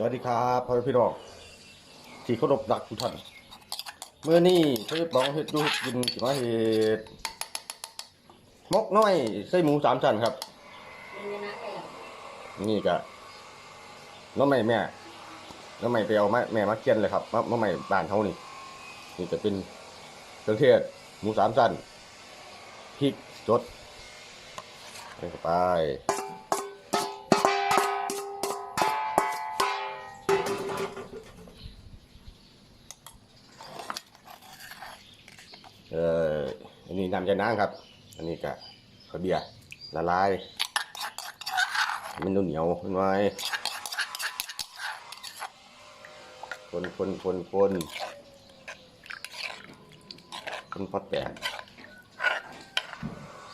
สวัสดีครับพ่อพี่น้องที่เคารพรักทุกท่านเมื่อนี้เพื่อบ้องเฮ็ดดูเฮ็ดกินมาเฮ็ดมกน้อยไส้หมูสามชั้นครับ นี่ก็น้องใหม่แม่น้องใหม่ไปเอาแมาแม่มาเคียนเลยครับมาน้องใหม่บ้านเฮานี่นี่จะเป็นเครื่องเทศหมูสามชั้นพริกสดเข้าไป เอ่ออันนี้น้ำยาน้ำครับ อันนี้ก็ข้าวเบียร์ละลายมันดูเหนียวๆขึ้นไว้คนคนคนคนคนพอแตก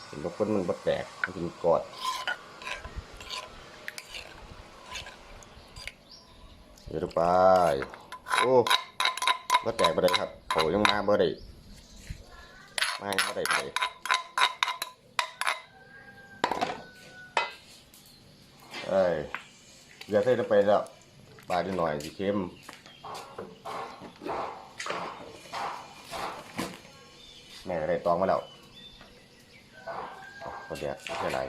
เห็นว่าคนมันพอแตกมันเป็นกอดเดี๋ยวไป โอ้พอแตกไปได้ครับเขายังมาบ่ได้ ไม่ก็ได้ไปเอ้ยเดี๋ยวเทลงไปแล้วปลาดีหน่อยสิเค็มแม่ได้ตองมาแล้วก็เดี๋ยวไม่ใช่ไร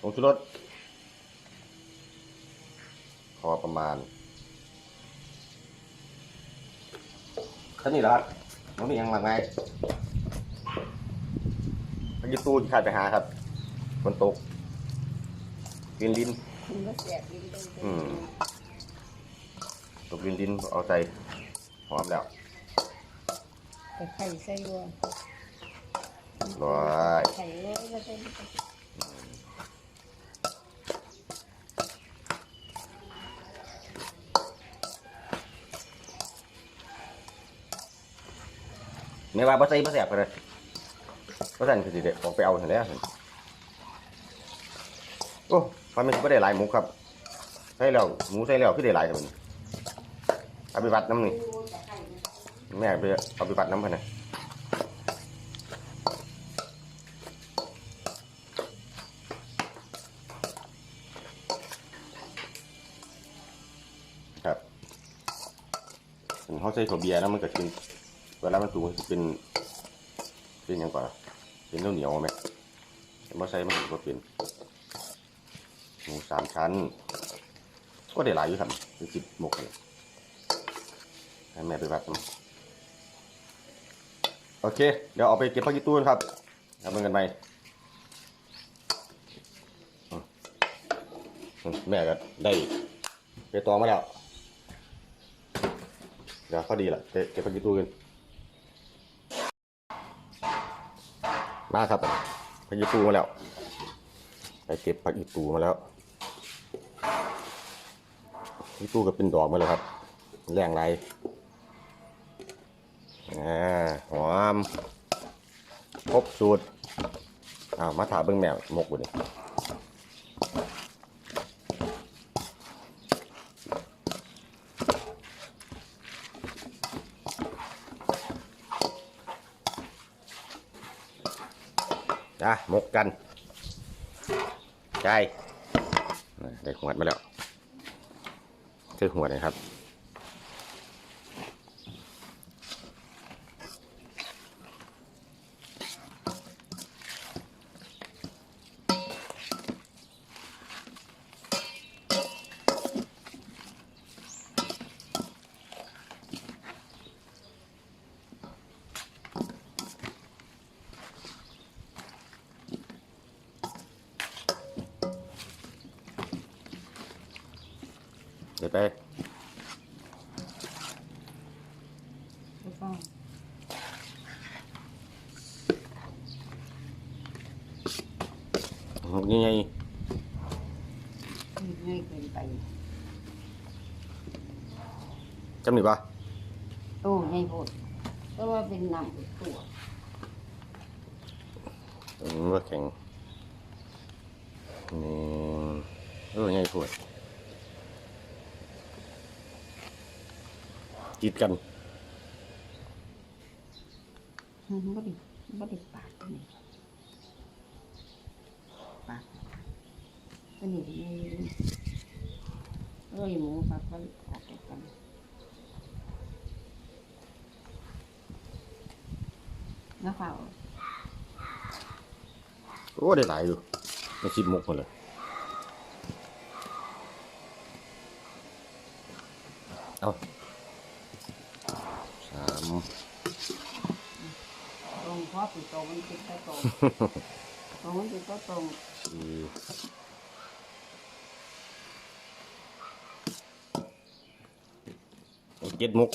ผงชูรสพอประมาณ เท่านี้แหละครับมันมีหยังมากมายไปกินตู้ที่ขาดไปหาครับฝนตกกินดินมันก็แสบลิ้นตรงอืมตกดินดินเอาใส่หอมแล้วแต่ไข่ใส่วัวร้อยไข่วัวก็ใส่ ไม่ว่าบ่ใส่บ่แสบกันเลยบ่สั่นคือสิเด็กออกไปเอาหั่นแล้วโอ้ฟันมันบ่ได้หลายหมูครับใส่แล้วหมูใส่แล้วคือได้หลายแต่มันเอาไปวัดน้ำนี่แม่ไปเอาไปวัดน้ำเพิ่นนะครับถึงเขาใส่ถั่วเบียร์แล้วมันก็จะเป็น เวลามันสูงจะเป็น เป็นยังก่อนเป็นเหนียวเหนียวไหมแต่มาใส่มันก็เป็นหมูสามชั้น ก็ได้หลายอยู่ครับเป็นสิบหมกเลยให้แม่ไปวัดมันโอเค เดี๋ยวเอาไปเก็บผักกีตู้นครับทำเงินกันไหมแม่ก็ได้ไปตองมาแล้วเดี๋ยวเขาดีละเก็บผักกีตู้กัน มาครับผักกีตู้มาแล้วไปเก็บผักกีตู้มาแล้วผักกีตู้ก็เป็นดอกมาเลยครับ แรงไรอ่าหอมครบสูตรอ้าวมาถามเบิ้งแมวมกบุนี่ มกกันใช่ได้หัวดมาแล้วคือหัวนะครับ เดี๋ยวไปถูกต้องหมกยังไงง่ายเกินไป จำหนิปะโอ้ง่ายโพดก็เป็นหนังตัวอืมว่าแข็งนี่เออไงพูดจิตกันมันบ่ได้บ่ได้ปาดนี่ปากก็นี่ที่เอ้ยหมูปากก็ออกกันน้าเฝ้าโอ้ได้หลายอยู่ไม่คิดมุกมาเลยเอาสาม ตรงเพราะปีโตมันติดก็ตรงตรงมันติดก็ตรงสี่เอาเจ็ดมุก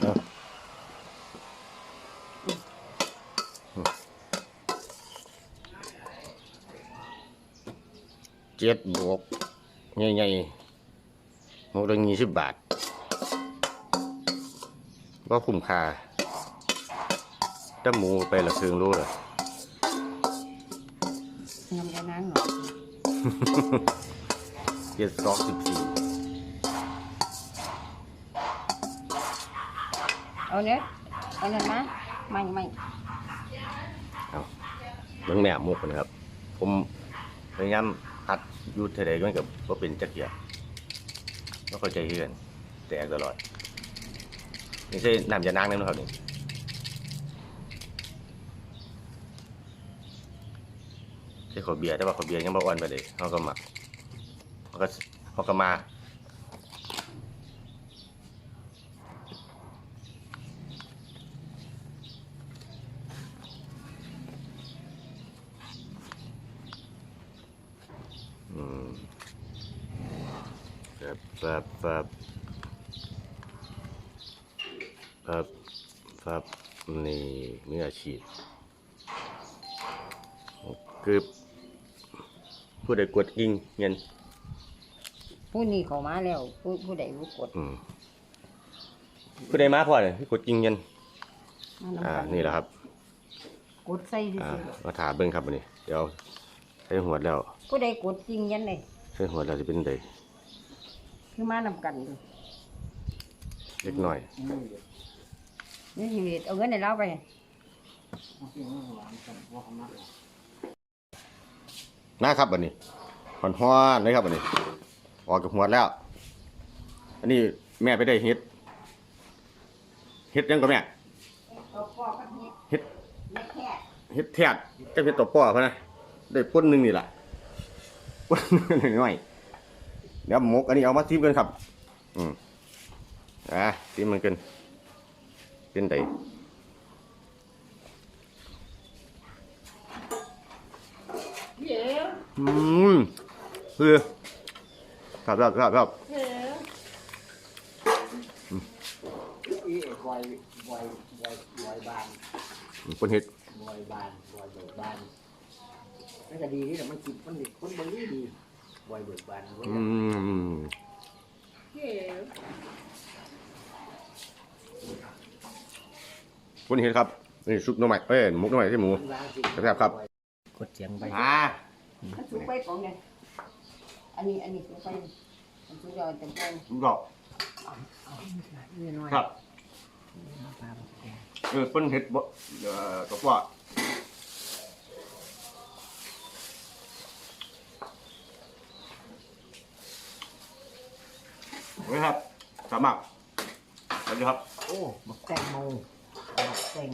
เอา เจ็ดบวกใหญ่ๆหมกละยี่สิบบาทก็คุ้มค่าถ้าหมูไปละครึ่งรู้เลยน้ำกระนั้นหรอเจ็ดสองสิบสี่เอาเนี้ยเอาเนี้ยนะไม่ไม่เอาเบิ่งแม่หมุกนะครับ ผมพยายาม หัดยูเท่าใดก็มันกับว่าเป็นจักเกียไม่เข้าใจเฮือนแตกตลอดนี่ใช่น้ำยานางนั่นนะครับนี่ใช่ขอเบียร์แต่ว่าขอเบียร์ยังบ่อ่อนไปเลยเขาก็หมักเขาก็เขาก็มาอืมแบบแบบแบบแบบแบบนี่มืออาชีพคือผู้ใดกดยิงเงินผู้นี้เขามาแล้ว ผู้ผู้ใดรู้กดอืมผู้ใดมาพอเนี่ยที่กดยิงเงินมานำอ่ากันี่แหละครับกดใส่ดิอ่ามาถามเบิ้งครับวันนี้ เดี๋ยวใส่หัวดแล้ว ผู้ใดกดจริงยันเลยใส่หัวดแล้วจะเป็นใด คือมานำกันอยู่เล็กน้อย นี่ชีวิตเอาเงินในเราไป นะครับวันนี้หอนห้อนเลยครับวันนี้ ออกจากหัวดแล้ว อันนี้แม่ไปได้เฮ็ดเฮ็ดยังกับแม่เฮ็ดเฮ็ดแทดจะเฮ็ดตัวป้อพะนะได้ป้นหนึ่งนี่แหละป้นหนึ่งน้อย เดี๋ยวหมกอันนี้เอามาซิมกันครับ อืมอะซิมมันกันเป็นไดเดี๋ยวอืมคือครับครับครับครับเดี๋ยวอีวายวายวายวายบานคนเฮ็ดวายบานวายเบิกบานนั่นก็ดีนี่แหละมันจิตมันดีคนบางทีดี วายเบิกบานเว้ยอืมเดี๋ยวคนเฮ็ดครับนี่ซุปหน้ำใหม่เอ้ยหมกหน้ำใหม่ใช่หมูมันล้างสิครับครับ กดเสียงไปอ่ามันสุกไปของเนี่ยอันนี้อันนี้สุกไปมันสุกยอดเต็มที่ซุปดอก นี่น้อยครับปลาบอกแกเออคนเฮ็ดบ่เอ่อกับว่า นะครับสามารถสวัสดีครับ โอ้บักแตงโม